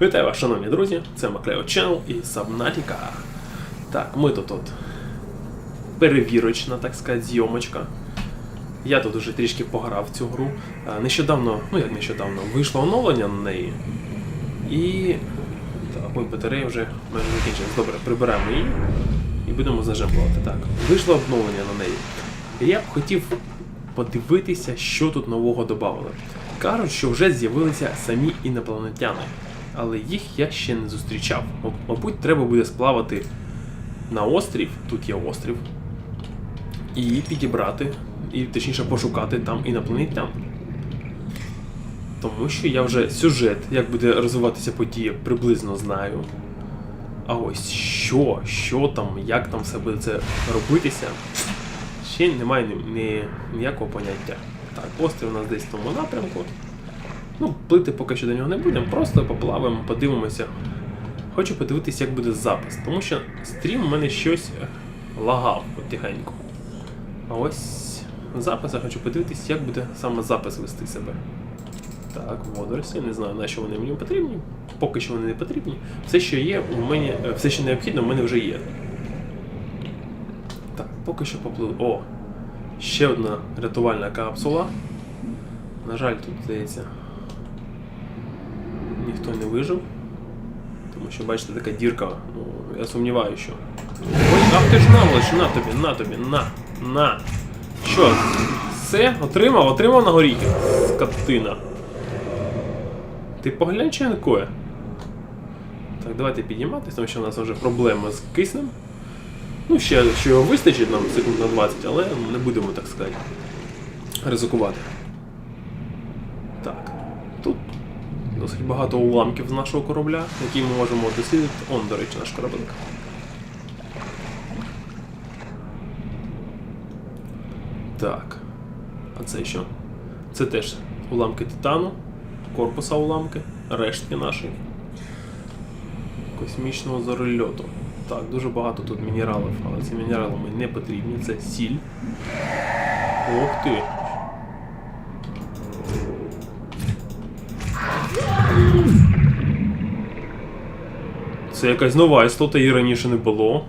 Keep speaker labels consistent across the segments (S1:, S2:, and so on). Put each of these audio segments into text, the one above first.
S1: Вітаю вас, шановні друзі! Це Маклео Channel і Subnautica. Так, ми тут от перевірочна, так сказати, зйомочка. Я тут уже трішки пограв в цю гру. Нещодавно, ну як нещодавно, вийшло оновлення на неї. І. Так, мої батареї вже майже закінчились. Добре, прибираємо її і будемо зажимувати. Так, вийшло обновлення на неї. Я б хотів подивитися, що тут нового додали. Кажуть, що вже з'явилися самі інопланетяни, але їх я ще не зустрічав. Мабуть, треба буде сплавати на острів, тут є острів, і підібрати, і точніше пошукати там інопланетян. Тому що я вже сюжет, як буде розвиватися подія, приблизно знаю. А ось що, що там, як там все буде це робитися, ще немає ні, ні, ніякого поняття. Так, острів у нас десь в тому напрямку. Ну, плити поки що до нього не будемо, просто поплаваємо, подивимося. Хочу подивитися, як буде запис, тому що стрім у мене щось е, лагав потихеньку. А ось запис я хочу подивитися, як буде саме запис вести себе. Так, водорості, не знаю, на що вони мені потрібні. Поки що вони не потрібні. Все, що є, у мене, все, що необхідно, у мене вже є. Так, поки що поплив. О! Ще одна рятувальна капсула. На жаль, тут здається. Ніхто не вижив. Тому що, бачите, така дірка. Ну, я сумніваюся, що. Ой, ах ти ж наволоч, на тобі, на тобі, на, на. Що? Все? Отримав? Отримав на горіхи? Скотина. Ти поглянь, чи якое? Так, давайте підійматися, тому що у нас вже проблеми з киснем. Ну, ще що його вистачить нам секунд на 20, але не будемо, так сказати, ризикувати. Так. Досить багато уламків з нашого корабля, які ми можемо дослідити. Он, до речі, наш корабель. Так. А це що? Це теж уламки титану, корпуса уламки, рештки наші. Космічного зорольоту. Так, дуже багато тут мінералів, але ці мінерали мені не потрібні. Це сіль. Ох ти. Це якась нова істота, її раніше не було.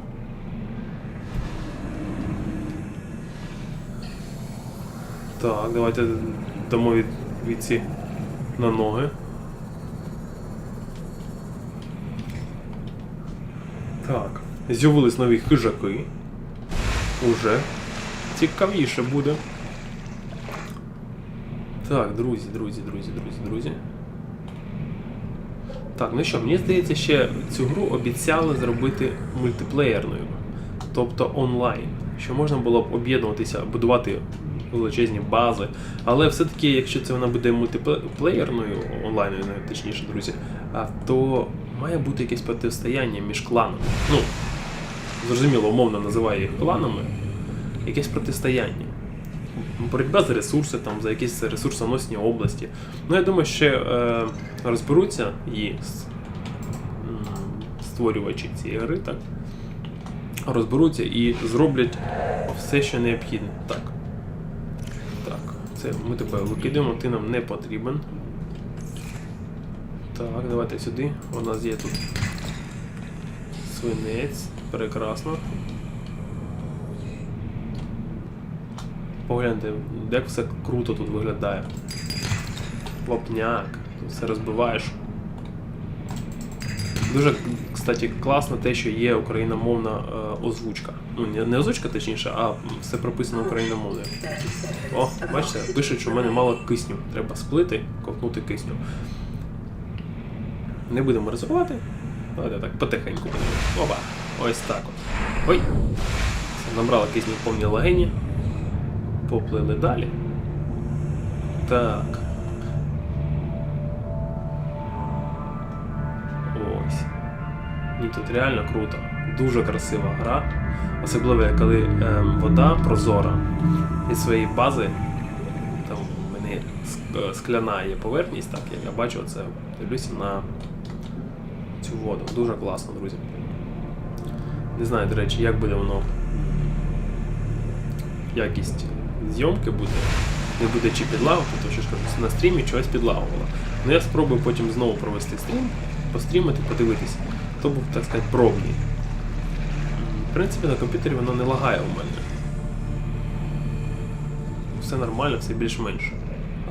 S1: Так, давайте дамо від, від ці на ноги. Так, з'явились нові хижаки. Уже цікавіше буде. Так, друзі, друзі, друзі, друзі, друзі. Так, ну що, мені здається, ще цю гру обіцяли зробити мультиплеєрною, тобто онлайн. Що можна було б об'єднуватися, будувати величезні бази. Але все-таки, якщо це вона буде мультиплеєрною, онлайною, точніше, друзі, то має бути якесь протистояння між кланами. Ну, зрозуміло, умовно називаю їх кланами, якесь протистояння. Боротьба за ресурси, там, за якісь ресурсоносні області. Ну, я думаю, ще е, розберуться і створювачі цієї гри, так? Розберуться і зроблять все, що необхідне. Так. Так, це ми тебе викидаємо, ти нам не потрібен. Так, давайте сюди. У нас є тут свинець. Прекрасно. Погляньте, як все круто тут виглядає. Вапняк, тут все розбиваєш. Дуже, кстати, класно те, що є україномовна е, озвучка. Ну, не, озвучка, точніше, а все прописано україномовною. О, бачите, пишуть, що в мене мало кисню. Треба сплити, ковтнути кисню. Не будемо ризикувати. Давайте так потихеньку будемо. Опа, ось так от. Ой! Набрала кисню повні легені. Поплили далі. Так. Ось. Ні, тут реально круто. Дуже красива гра. Особливо, коли ем, вода прозора від своєї бази. Там в мене е, скляна є поверхність, так як я бачу, це дивлюся на цю воду. Дуже класно, друзі. Не знаю, до речі, як буде воно. Якість зйомки буде. Не буде чи підлагувати, тому що на стрімі чогось підлагувало. Ну я спробую потім знову провести стрім, пострімити, подивитись, то був, так сказати, пробний. В принципі, на комп'ютері воно не лагає у мене. Все нормально, все більш-менш.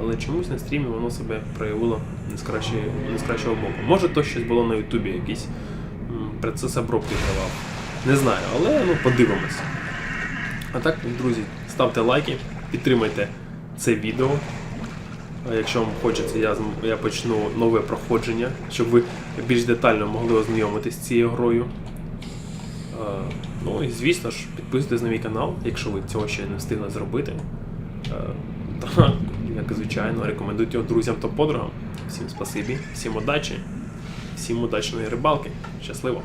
S1: Але чомусь на стрімі воно себе проявило не з, кращої, не з кращого боку. Може, то щось було на Ютубі, якийсь процес обробки тривав. Не знаю, але ну подивимось. А так, друзі, ставте лайки, підтримайте це відео. Якщо вам хочеться, я, я почну нове проходження, щоб ви більш детально могли ознайомитись з цією грою. Ну і звісно ж, підписуйтесь на мій канал, якщо ви цього ще не встигли зробити. Та, як і звичайно, рекомендуйте його друзям та подругам. Всім спасибі, всім удачі, всім удачної рибалки. Щасливо!